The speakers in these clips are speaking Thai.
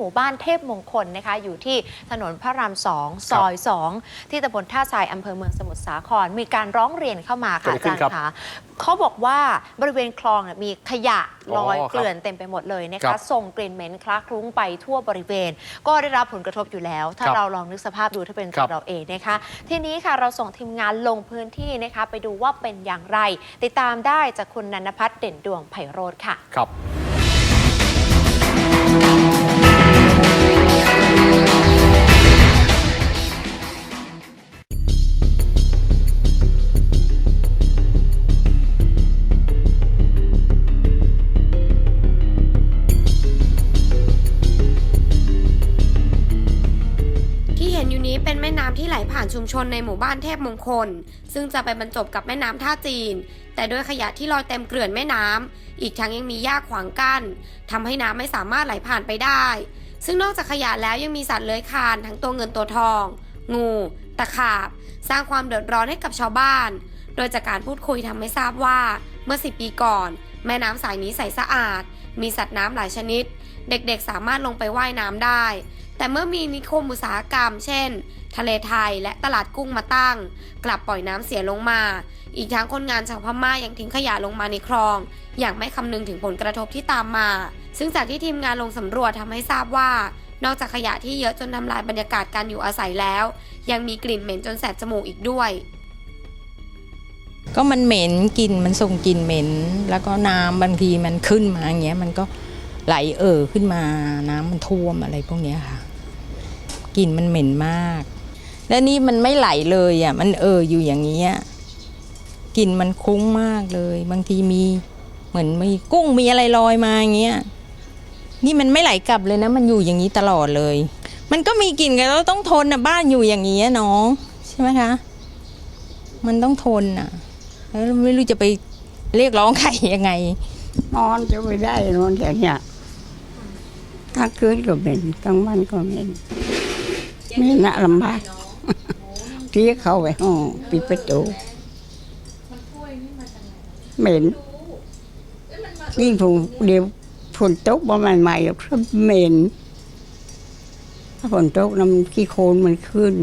หมู่บ้านเทพมงคลนะคะอยู่ที่ถนนพระรามสองซอยสองที่ตำบลท่าทรายอำเภอเมืองสมุทรสาคร มีการร้องเรียนเข้ามาค่ะเกิดอาอะไรขึ้จานรย์ครับคะเขาบอกว่าบริเวณคลองเนี่ยมีขยะลอยอ๋อครับเกลื่อนเต็มไปหมดเลยนะครัคะบส่งกลิ่นเหม็นคละคลุ้งไปทั่วบริเวณ ก็ได้รับผลกระทบอยู่แล้ว ถ้าครับเราลองนึกสภาพดูถ้าเป็นครัตัวบ เราเองนะคะ ทีนี้ค่ะเราส่งทีมงานลงพื้นที่นะคะไปดูว่าเป็นอย่างไร ติดตามได้จากคุณนันพัฒน์เด่นดวงไพโรธค่ะ ครับ เห็นอยู่นี้เป็นแม่น้ำที่ไหลผ่านชุมชนในหมู่บ้านเทพมงคล ซึ่งจะไปบรรจบกับแม่น้ำท่าจีน แต่ด้วยขยะที่ลอยเต็มเกลื่อนแม่น้ำอีกทั้งยังมีหญ้าขวางกั้นทำให้น้ำไม่สามารถไหลผ่านไปได้ ซึ่งนอกจากขยะแล้วยังมีสัตว์เลื้อยคลานทั้งตัวเงินตัวทอง งู ตะขาบ สร้างความเดือดร้อนให้กับชาวบ้าน โดยจากการพูดคุยทำให้ทราบว่า เมื่อ10ปีก่อน แม่น้ำสายนี้ใสสะอาด มีสัตว์น้ำหลายชนิด เด็กๆสามารถลงไปว่ายน้ำได้ แต่เมื่อมีนิคมอุตสาหกรรม เช่น ทะเลไทยและตลาดกุ้งมาตั้ง กลับปล่อยน้ำเสียลงมา อีกทั้งคนงานชาวพม่ายังทิ้งขยะลงมาในคลอง อย่างไม่คำนึงถึงผลกระทบที่ตามมา ซึ่งจากที่ทีมงานลงสำรวจทำให้ทราบว่า นอกจากขยะที่เยอะจนทำลายบรรยากาศการอยู่อาศัยแล้ว ยังมีกลิ่นเหม็นจนแสบจมูกอีกด้วย ก็มันเหม็นกลิ่นมันส่งกลิ่นเหม็น แล้วก็น้ำบางทีมันขึ้นมาอย่างเงี้ยมันก็ไหลเอ่อขึ้นมาน้ำมันท่วมอะไรพวกเนี้ยค่ะกลิ่นมันเหม็นมาก แล้วนี่มันไม่ไหลเลยอะมันเอ่ออยู่อย่างเงี้ยกลิ่นมันคุ้งมากเลย บางทีมีเหมือนมีกุ้งมีอะไรลอยมาอย่างเงี้ยนี่มันไม่ไหลกลับเลยนะ มันอยู่อย่างนี้ตลอดเลย มันก็มีกลิ่นกันแล้วต้องทนนะบ้านอยู่อย่างนี้น้อง ใช่ไหมคะ มันต้องทนอะ แล้วไม่รู้จะไปเรียกร้องใครยังไง นอนจะไม่ได้นอนอย่างเนี้ยกลางคืนก็เป็นกลางวันก็เป็นไม่น่าลำบากที่เข้าไปห้องปิดประตูเหม็นยิ่งผมเดี๋ยวฝนตกประมาณใหม่ๆก็เหม็นถ้าฝนตกน้ำขี้โคลนมันขึ้น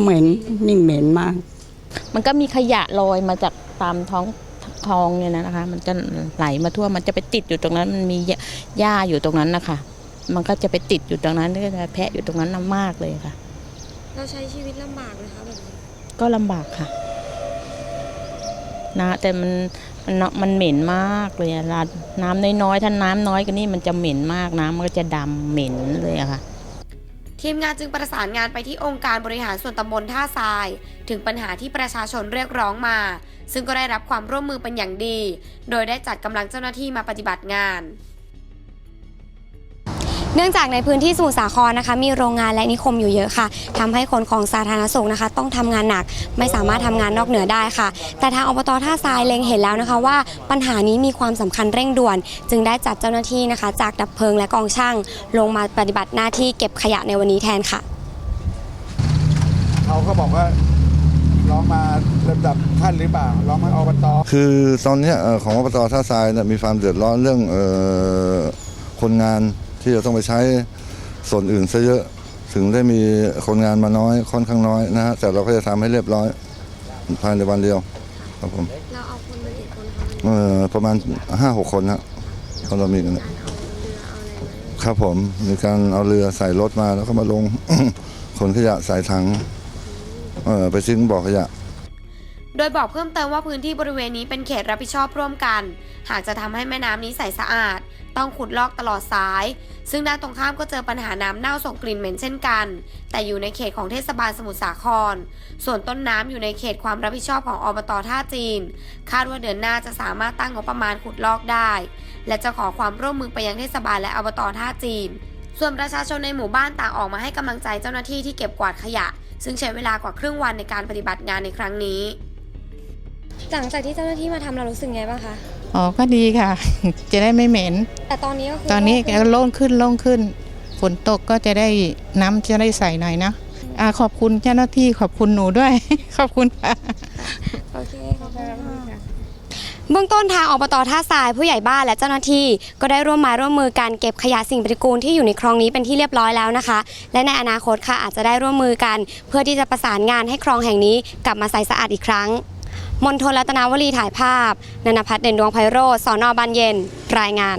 เหม็นนี่เหม็นมาก มันก็มีขยะลอยมาจากตามท้องคลองเนี่ยนะคะ มันจะไหลมาทั่วมันจะไปติดอยู่ตรงนั้น มันมีหญ้าอยู่ตรงนั้นนะคะมันก็จะไปติดอยู่ตรงนั้นก็จะแพะอยู่ตรงนั้นน่ะมากเลยค่ะ เราใช้ชีวิตลำบากเลยคะแบบนี้ก็ลำบากค่ะ นะ แต่มันมันมันเหม็นมากเลยอะร้านน้ำน้อยๆถ้าน้ำน้อยก็นี่มันจะเหม็นมากน้ำมันก็จะดำเหม็นเลยอะค่ะ ทีมงานจึงประสานงานไปที่องค์การบริหารส่วนตำบลท่าทราย ถึงปัญหาที่ประชาชนเรียกร้องมา ซึ่งก็ได้รับความร่วมมือเป็นอย่างดี โดยได้จัดกำลังเจ้าหน้าที่มาปฏิบัติงาน เนื่องจากในพื้นที่สมุทรสาครนะคะ มีโรงงานและนิคมอยู่เยอะค่ะทำให้คนของสาธารณสุขนะคะ ต้องทำงานหนักไม่สามารถทำงานนอกเหนือได้ค่ะ แต่ทางอบตท่าทรายเล็งเห็นแล้วนะคะว่าปัญหานี้มีความสำคัญเร่งด่วน จึงได้จัดเจ้าหน้าที่นะคะ จากดับเพลิงและกองช่าง ลงมาปฏิบัติหน้าที่เก็บขยะในวันนี้แทนค่ะเขาก็บอกว่าร้องมาระดับท่านหรือเปล่าร้องมาอบตคือตอนเนี้ยเอ่อของอบตท่าทรายเนี่ยมีความเดือดร้อนเรื่องเออคนงาน ที่จะต้องไปใช้ส่วนอื่นซะเยอะถึงได้มีคนงานมาน้อยค่อนข้างน้อยนะฮะแต่เราก็จะทำให้เรียบร้อยภายในวันเดียวครับผมเราเอาคนมากี่คนคะเอ่อประมาณห้าหกคนฮะเพราะเรามีกันครับผมมีการเอาเรือใส่รถมาแล้วก็มาลงขนขยะใส่ถังเอ่อไปทิ้งบ่อขยะ โดยบอกเพิ่มเติมว่าพื้นที่บริเวณนี้เป็นเขตรับผิดชอบร่วมกัน หากจะทำให้แม่น้ำนี้ใสสะอาด ต้องขุดลอกตลอดสาย ซึ่งด้านตรงข้ามก็เจอปัญหาน้ำเน่าส่งกลิ่นเหม็นเช่นกัน แต่อยู่ในเขตของเทศบาลสมุทรสาคร ส่วนต้นน้ำอยู่ในเขตความรับผิดชอบของอบตท่าจีน คาดว่าเดือนหน้าจะสามารถตั้งงบประมาณขุดลอกได้ และจะขอความร่วมมือไปยังเทศบาลและอบตท่าจีน ส่วนประชาชนในหมู่บ้านต่างออกมาให้กำลังใจเจ้าหน้าที่ที่เก็บกวาดขยะ ซึ่งใช้เวลากว่าครึ่งวันในการปฏิบัติงานในครั้งนี้ หลังจากที่เจ้าหน้าที่มาทำเรารู้สึกไงบ้างคะ อ๋อก็ดีค่ะ จะได้ไม่เหม็น แต่ตอนนี้ก็คือตอนนี้ก็โล่งขึ้นโล่งขึ้น ฝนตกก็จะได้น้ำจะได้ใส่หน่อยนะอาขอบคุณเจ้าหน้าที่ขอบคุณหนูด้วย ขอบคุณค่ะ โอเคขอบคุณค่ะ เบื้องต้นทางอบตท่าทรายผู้ใหญ่บ้านและเจ้าหน้าที่ ก็ได้ร่วมไม้ร่วมมือกันเก็บขยะสิ่งปฏิกูลที่อยู่ในคลองนี้เป็นที่เรียบร้อยแล้วนะคะ และในอนาคตค่ะอาจจะได้ร่วมมือกัน เพื่อที่จะประสานงานให้คลองแห่งนี้กลับมาใสสะอาดอีกครั้ง มนทนรัตนาวลีถ่ายภาพนันพัฒน์เด่นดวงไพโรจน์สอนอบานเย็น รายงาน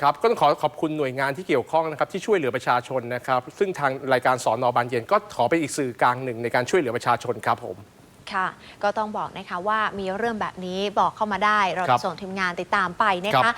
ครับก็ต้องขอขอบคุณหน่วยงานที่เกี่ยวข้องนะครับที่ช่วยเหลือประชาชนนะครับ ซึ่งทางรายการสอนอบานเย็น ก็ขอเป็นอีกสื่อกลางหนึ่งในการช่วยเหลือประชาชนครับผมค่ะก็ต้องบอกนะคะว่ามีเรื่องแบบนี้บอกเข้ามาได้ เราครัจะบส่งทีมงานติดตามไปนะครัคะบ